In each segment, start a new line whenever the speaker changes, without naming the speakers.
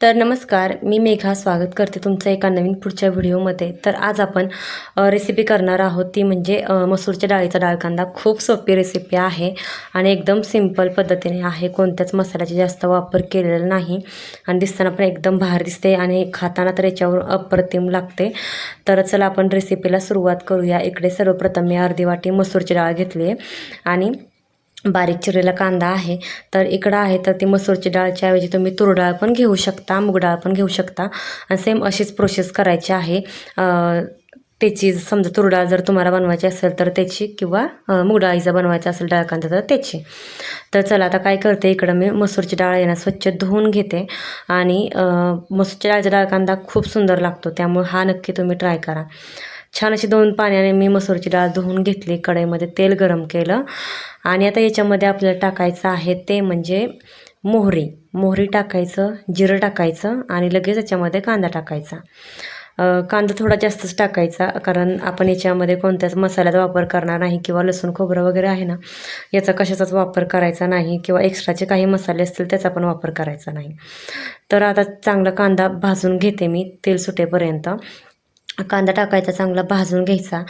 तर नमस्कार मी मेघा स्वागत करते तुमचं एका नवीन पुढच्या व्हिडिओमध्ये. तर आज आपण रेसिपी करणार आहोत ती म्हणजे मसूरच्या डाळीचा डाळ कांदा खूप सोपी रेसिपी आहे आणि एकदम सिंपल पद्धतीने आहे. कोणत्याच मसाल्याचा जास्त वापर केलेला नाही. आणि दिसताना पण एकदम भार दिसते आणि खाताना तर याच्यावर अप्रतिम लागते. तर चला आपण रेसिपीला सुरुवात करूया. इकडे सर्वप्रथम मी अर्धी वाटी मसूरची डाळ घेतली आहे. आणि बारीक चिरलेला कांदा आहे तर इकडं आहे तर ती मसूरची डाळच्या ऐवजी तुम्ही तूर डाळ पण घेऊ शकता मूग डाळ पण घेऊ शकता. आणि सेम अशीच प्रोसेस करायची आहे. त्याची समजा तूर डाळ जर तुम्हाला बनवायची असेल तर त्याची किंवा अं, मूग डाळीचा बनवायचा असेल डाळ कांदा तर त्याची. तर चला आता काय करते इकडं मी मसूरची डाळ आहे ना स्वच्छ धुवून घेते. आणि मसूरच्या डाळीचा डाळ कांदा खूप सुंदर लागतो त्यामुळे हा नक्की तुम्ही ट्राय करा. छान अशी दोन पाण्याने मी मसूरची डाळ धुवून घेतली कढईमध्ये तेल गरम केलं. आणि आता याच्यामध्ये आपल्याला टाकायचं आहे ते म्हणजे मोहरी. मोहरी टाकायचं जिरं टाकायचं आणि लगेच याच्यामध्ये कांदा टाकायचा. कांदा थोडा जास्तच टाकायचा कारण आपण याच्यामध्ये कोणत्याच मसाल्याचा वापर करणार नाही किंवा लसूण खोबरं वगैरे आहे ना याचा कशाचाच वापर करायचा नाही किंवा एक्स्ट्राचे काही मसाले असतील त्याचा पण वापर करायचा नाही. तर आता चांगला कांदा भाजून घेते मी तेल सुटेपर्यंत. कांदा टाकायचा चांगला भाजून घ्यायचा.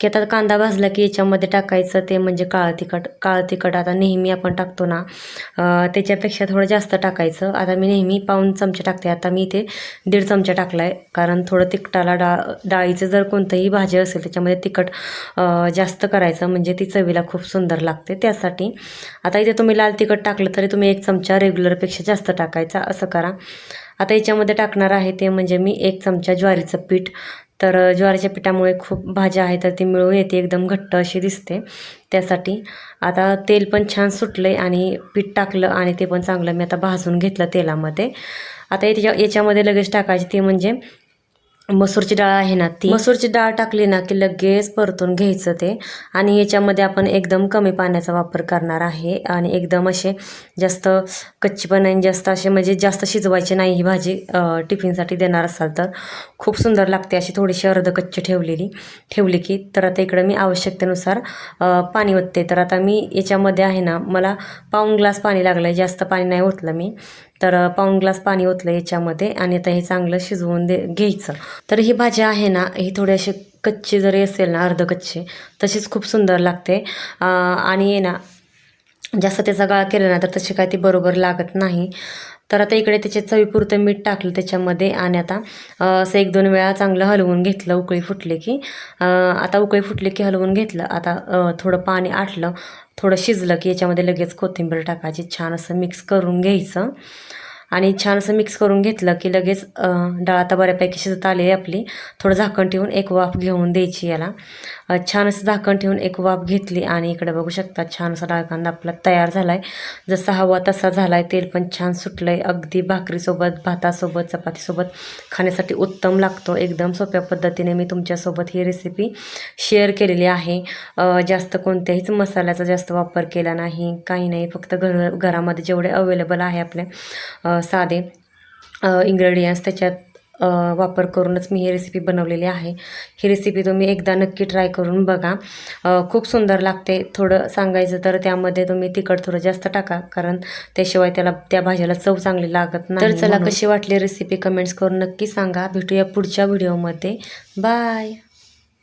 की आता कांदा भाजला की याच्यामध्ये टाकायचं ते म्हणजे काळं तिखट काळं तिखट आता नेहमी आपण टाकतो ना. त्याच्यापेक्षा थोडं जास्त टाकायचं. आता मी नेहमी पाऊन चमचे टाकते. आता मी इथे दीड चमचा टाकला आहे कारण थोडं तिखटाला डा डाळीचं जर कोणतंही भाजी असेल त्याच्यामध्ये तिखट जास्त करायचं. म्हणजे ती चवीला खूप सुंदर लागते. त्यासाठी आता इथे तुम्ही लाल तिखट टाकलं तरी तुम्ही एक चमचा रेग्युलरपेक्षा जास्त टाकायचा. असं करा. आता याच्यामध्ये टाकणार आहे ते म्हणजे मी एक चमचा ज्वारीचं पीठ. तर ज्वारीच्या पिठामुळे खूप भाज्या आहेत तर ती मिळून येते एकदम घट्ट अशी दिसते त्यासाठी. आता तेल पण छान सुटलं आहे आणि पीठ टाकलं आणि ते पण चांगलं मी आता भाजून घेतलं तेलामध्ये. आता याच्या याच्यामध्ये लगेच टाकायची ती म्हणजे मसूरची डाळ आहे ना ती. मसूरची डाळ टाकली ना की लगेच परतून घ्यायचं ते. आणि याच्यामध्ये आपण एकदम कमी पाण्याचा वापर करणार आहे. आणि एकदम असे जास्त कच्ची पण आणि जास्त असे म्हणजे जास्त शिजवायची नाही ही भाजी टिफिनसाठी देणार असाल तर. खूप सुंदर लागते अशी थोडीशी अर्ध कच्ची ठेवलेली. ठेवली की तर आता इकडं मी आवश्यकतेनुसार पाणी ओतते. तर आता मी याच्यामध्ये आहे ना मला पाऊण ग्लास पाणी लागलं आहे जास्त पाणी नाही ओतलं मी. तर पाऊण ग्लास पाणी ओतलं याच्यामध्ये आणि आता हे चांगलं शिजवून दे घ्यायचं. तर ही भाजी आहे ना ही थोडी अशी कच्ची जरी असेल ना अर्ध कच्ची तशीच खूप सुंदर लागते. आणि ना जास्त त्याचा गाळा केला ना तर तशी काय ती बरोबर लागत नाही. तर आता इकडे त्याचे चवीपुरतं मीठ टाकलं त्याच्यामध्ये आणि आता असं एक दोन वेळा चांगलं हलवून घेतलं उकळी फुटले की. आता उकळी फुटले की हलवून घेतलं. आता थोडं पाणी आटलं थोडं शिजलं की याच्यामध्ये लगेच कोथिंबीर टाकायची छान असं मिक्स करून घ्यायचं. आणि छान असं मिक्स करून घेतलं की लगेच डाळ आता बऱ्यापैकी शिजत आली आहे आपली. थोडं झाकण ठेवून एक वाफ घेऊन द्यायची याला. छान असं झाकण ठेवून एक वाफ घेतली आणि इकडे बघू शकता छान असा डाळ कांदा आपला तयार झाला आहे जसा हवा तसा झाला आहे तेल पण छान सुटलं आहे अगदी भाकरीसोबत भातासोबत चपातीसोबत खाण्यासाठी उत्तम लागतो. एकदम सोप्या पद्धतीने मी तुमच्यासोबत ही रेसिपी शेअर केलेली आहे. जास्त कोणत्याहीच मसाल्याचा जास्त वापर केला नाही. काही नाही फक्त घर घरामध्ये जेवढे अवेलेबल आहे आपले. साधे इंग्रेडियंट्स त्याच्यात वापर करूनच मी ही रेसिपी बनवलेली आहे. ही रेसिपी तुम्ही एकदा नक्की ट्राय करून बघा. खूप सुंदर लागते. थोडं सांगायचं तर त्यामध्ये तुम्ही तिखट थोडं जास्त टाका कारण त्याशिवाय त्याला त्या भाज्याला चव चांगली लागत नाही तर चला कशी वाटली रेसिपी कमेंट्स करून नक्की सांगा. भेटूया पुढच्या व्हिडिओमध्ये बाय